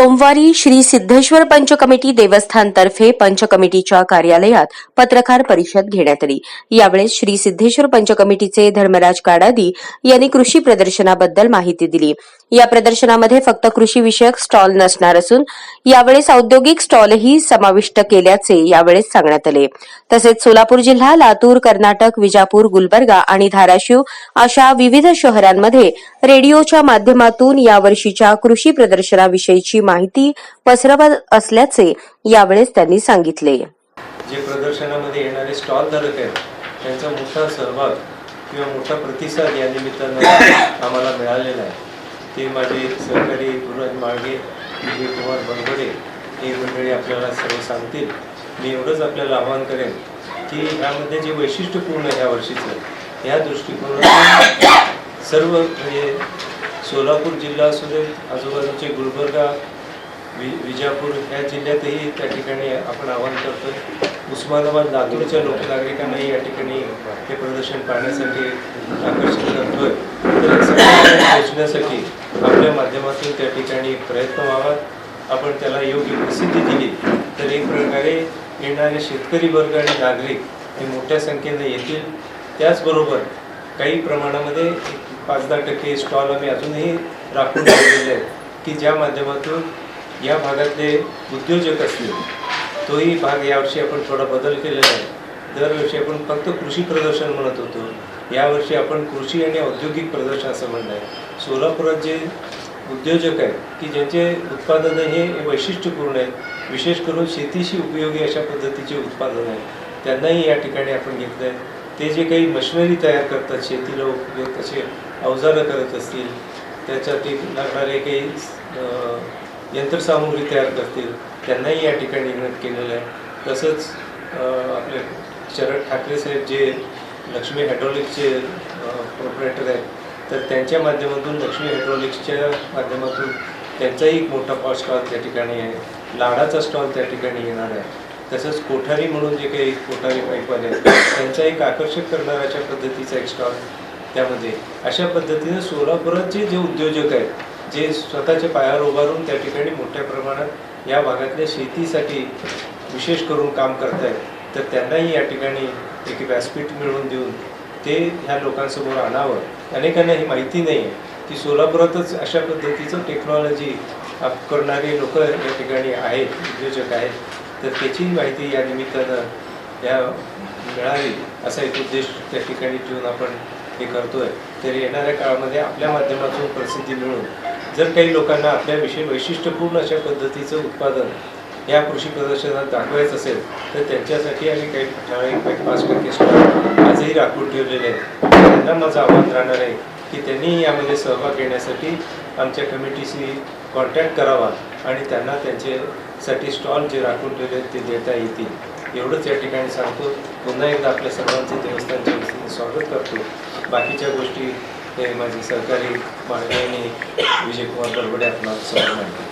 सोमवारी श्री सिद्धेश्वर पंचकमिटी देवस्थानतर्फे पंचकमिटीच्या कार्यालयात पत्रकार परिषद घेण्यात आली. यावेळेस श्री सिद्धेश्वर पंचकमिटीचे धर्मराज काडादी यांनी कृषी प्रदर्शनाबद्दल माहिती दिली. या प्रदर्शनामध्ये फक्त कृषी विषयक स्टॉल नसणार असून यावेळेस औद्योगिक स्टॉलही समाविष्ट केल्याचे यावेळेस सांगण्यात आले. तसेच सोलापूर जिल्हा लातूर कर्नाटक विजापूर गुलबर्गा आणि धाराशिव अशा विविध शहरांमध्ये रेडिओच्या माध्यमातून यावर्षीच्या कृषी प्रदर्शनाविषयीची माहिती पसरवत असल्याचे यावेळेस त्यांनी सांगितले. जे प्रदर्शनामध्ये येणारे स्टॉल धारक आहेत त्यांचा मोठा सहभाग किंवा मोठा प्रतिसाद या निमित्तानं आम्हाला मिळालेला आहे. ते माझे सहकारी गुरुराज माळगे विजय कुमार बनगडे हे मंडळी आपल्याला सर्व सांगतील. मी एवढंच आपल्याला आवाहन करेन की ह्यामध्ये जे वैशिष्ट्यपूर्ण आहे ह्या वर्षीचं ह्या दृष्टिकोनातून सर्व म्हणजे सोलापूर जिल्हा असू दे आजूबाजूचे गुलबर्गा वि विजापूर ह्या जिल्ह्यातही त्या ठिकाणी आपण आवाहन करतोय. उस्मानाबाद लातूरच्या लोकनागरिकांनाही या ठिकाणी हे प्रदर्शन पाहण्यासाठी आकर्षित करतोय. पोहोचण्यासाठी आपल्या माध्यमातून त्या ठिकाणी प्रयत्न व्हावा. आपण त्याला योग्य प्रसिद्धी दिली. तर एक प्रकारे येणारे शेतकरी वर्ग आणि नागरिक हे मोठ्या संख्येने येतील. त्याचबरोबर काही प्रमाणामध्ये पाच दहा टक्के स्टॉल आम्ही अजूनही राखून ठेवलेले आहेत की ज्या माध्यमातून या भागातले उद्योजक असतील तोही भाग यावर्षी आपण थोडा बदल केलेला आहे. दरवर्षी आपण फक्त कृषी प्रदर्शन म्हणत होतो. यावर्षी आपण कृषी आणि औद्योगिक प्रदर्शन असं म्हणणं आहे. सोलापुरात जे उद्योजक आहेत की ज्यांचे उत्पादनं हे वैशिष्ट्यपूर्ण आहेत विशेष करून शेतीशी उपयोगी अशा पद्धतीचे उत्पादन आहेत त्यांनाही या ठिकाणी आपण घेतलं आहे. ते जे काही मशिनरी तयार करतात शेतीला उपयोग तसे अवजारं करत असतील त्याच्यासाठी लागणारे काही यंत्रसामुग्री तयार करतील. त्यांनाही या ठिकाणी निघत केलेलं आहे. तसंच आपले शरद ठाकरे साहेब जे लक्ष्मी हायड्रॉलिक्सचे प्रोपरेटर आहेत तर त्यांच्या माध्यमातून लक्ष्मी हायड्रॉलिक्सच्या माध्यमातून त्यांचाही एक मोठा स्टॉल त्या ठिकाणी आहे. लाडाचा स्टॉल त्या ठिकाणी येणार आहे. तसंच कोठारी म्हणून जे काही कोठारी पाईपवाले आहेत त्यांचा एक आकर्षक करणाऱ्याच्या पद्धतीचा एक स्टॉल त्यामध्ये. अशा पद्धतीने सोलापुरात जे उद्योजक आहेत जे स्वतःच्या पायावर उभारून त्या ठिकाणी मोठ्या प्रमाणात या भागातल्या शेतीसाठी विशेष करून काम करत आहेत तर त्यांनाही या ठिकाणी एक व्यासपीठ मिळवून देऊन ते ह्या लोकांसमोर आणावं. अनेकांना ही माहिती नाही आहे की सोलापुरातच अशा पद्धतीचं टेक्नॉलॉजी करणारे लोक या ठिकाणी आहेत उद्योजक आहेत. तर त्याची माहिती या निमित्तानं या मिळावी असा एक उद्देश त्या ठिकाणी ठेवून आपण हे करतोय. तर येणाऱ्या काळामध्ये आपल्या माध्यमातून प्रसिद्धी मिळून जर काही लोकांना आपल्याविषयी वैशिष्ट्यपूर्ण अशा पद्धतीचं उत्पादन या कृषी प्रदर्शनात दाखवायचं असेल तर त्यांच्यासाठी आम्ही काही ठराविक काही पाच टक्के स्टॉल आजही राखून ठेवलेले आहेत. त्यांना माझं आव्हान राहणार आहे की त्यांनी यामध्ये सहभाग घेण्यासाठी आमच्या कमिटीशी कॉन्टॅक्ट करावा आणि त्यांना त्यांच्यासाठी स्टॉल जे राखून ठेवले आहेत ते देता येतील. एवढंच या ठिकाणी सांगतो. पुन्हा एकदा आपल्या सर्वांचे देवस्थानच्या स्वागत करतो. बाकीच्या गोष्टी તેમજ સહકારી બાળકોને વિજયકુમાર પરવડે આપનાર સન્માન